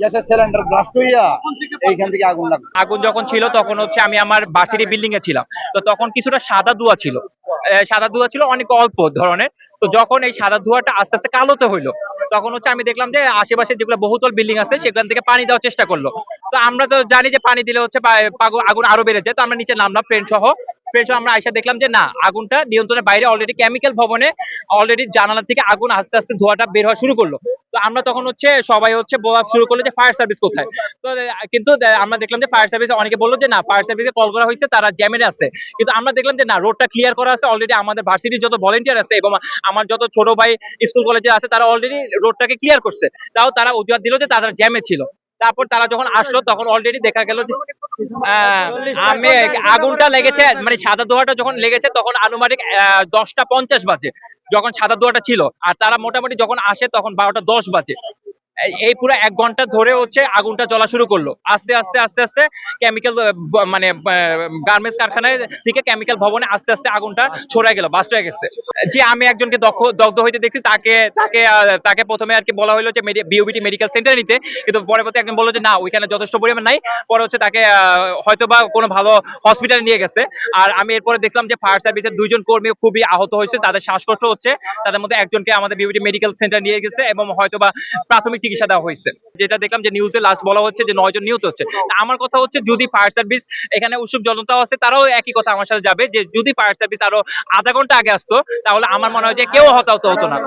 গ্যাসের cylinder blast হইয়া এইখান থেকে আগুন লাগল। আগুন যখন ছিল, তখন হচ্ছে আমি আমার বাসির বিল্ডিং এ ছিলাম। তো তখন কিছুটা সাদা ধোঁয়া ছিল। সাদা ধোঁয়া ছিল অনেক অল্প ধরনের। তো যখন এই সাদা ধোঁয়াটা আস্তে আস্তে কালোতে হইল, তখন হচ্ছে আমি দেখলাম যে আশেপাশে যেগুলো বহুতল বিল্ডিং আছে সেখান থেকে পানি দেওয়ার চেষ্টা করল। তো আমরা তো জানি যে পানি দিলে হচ্ছে আগুন আরও বেড়ে যায়। তো আমরা নিচে নামলাম ফ্রেন্ড সহ। ফ্রেন্ড সহ আমরা আইসা দেখলাম যে না, আগুনটা নিয়ন্ত্রণের বাইরে অলরেডি কেমিক্যাল ভবনে অলরেডি জানালা থেকে আগুন আস্তে আস্তে ধোঁয়াটা বের হওয়া শুরু করল। তো আমরা তখন হচ্ছে সবাই হচ্ছে বলা শুরু করল যে ফায়ার সার্ভিস কোথায়? তো কিন্তু আমরা দেখলাম যে ফায়ার সার্ভিস অনেকে বলল যে না ফায়ার সার্ভিসে কল করা হয়েছে, তারা জ্যামের আছে। কিন্তু আমরা দেখলাম যে না রোডটা ক্লিয়ার করা আছে অলরেডি আমাদের ভার্সিটির যত ভলেন্টিয়ার আছে এবং আমার যত ছোট ভাই স্কুল কলেজে আছে, তারা অলরেডি রোডটাকে ক্লিয়ার করছে। তাও তারা অজুহাত দিল যে তারা জ্যামে ছিল। তারপর তারা যখন আসলো তখন অলরেডি দেখা গেল যে আমি আগুনটা লেগেছে মানে সাদা দোয়াটা যখন লেগেছে তখন আনুমানিক আহ, দশটা পঞ্চাশ বাজে। যখন সাদা দোয়াটা ছিল আর তারা মোটামুটি যখন আসে তখন বারোটা দশ বাজে। এই- পুরো এক ঘণ্টা ধরে হচ্ছে আগুনটা জ্বলা শুরু করল। আস্তে আস্তে আস্তে আস্তে কেমিক্যাল মানে গার্মেন্টস কারখানায় থেকে কেমিক্যাল ভবনে আস্তে আস্তে আগুনটা ছড়ায় গেল বাস্ট হয়ে গেছে। জি আমি একজনকে দক্ষ, দগ্ধ হইতে দেখছি, তাকে তাকে তাকে প্রথমে আর কি বলা হলো যে বিওবিটি মেডিকেল সেন্টার নিতে। কিন্তু পরে পরবর্তী একজন বলল যে, না, ওইখানে যথেষ্ট পরিমাণ নাই। পরে হচ্ছে তাকে হয়তো বা কোনো ভালো হসপিটালে নিয়ে গেছে। আর আমি এরপরে দেখলাম যে ফায়ার সার্ভিসের দুইজন কর্মী খুবই আহত হয়েছে। তাদের শ্বাসকষ্ট হচ্ছে। তাদের মধ্যে একজনকে আমাদের বিউটি মেডিকেল সেন্টার নিয়ে গেছে এবং হয়তো বা প্রাথমিক চিকিৎসা দেওয়া হয়েছে। যেটা দেখলাম যে নিউজে লাস্ট বলা হচ্ছে যে নয়জন নিহত হচ্ছে। আমার কথা হচ্ছে যদি ফায়ার সার্ভিস এখানে উৎসব জনতা আছে তারাও একই কথা আমার সাথে যাবে যে যদি ফায়ার সার্ভিস আরও আধা ঘণ্টা আগে আসতো, তাহলে আমার মনে হয় যে কেউ হতাহত হতো না।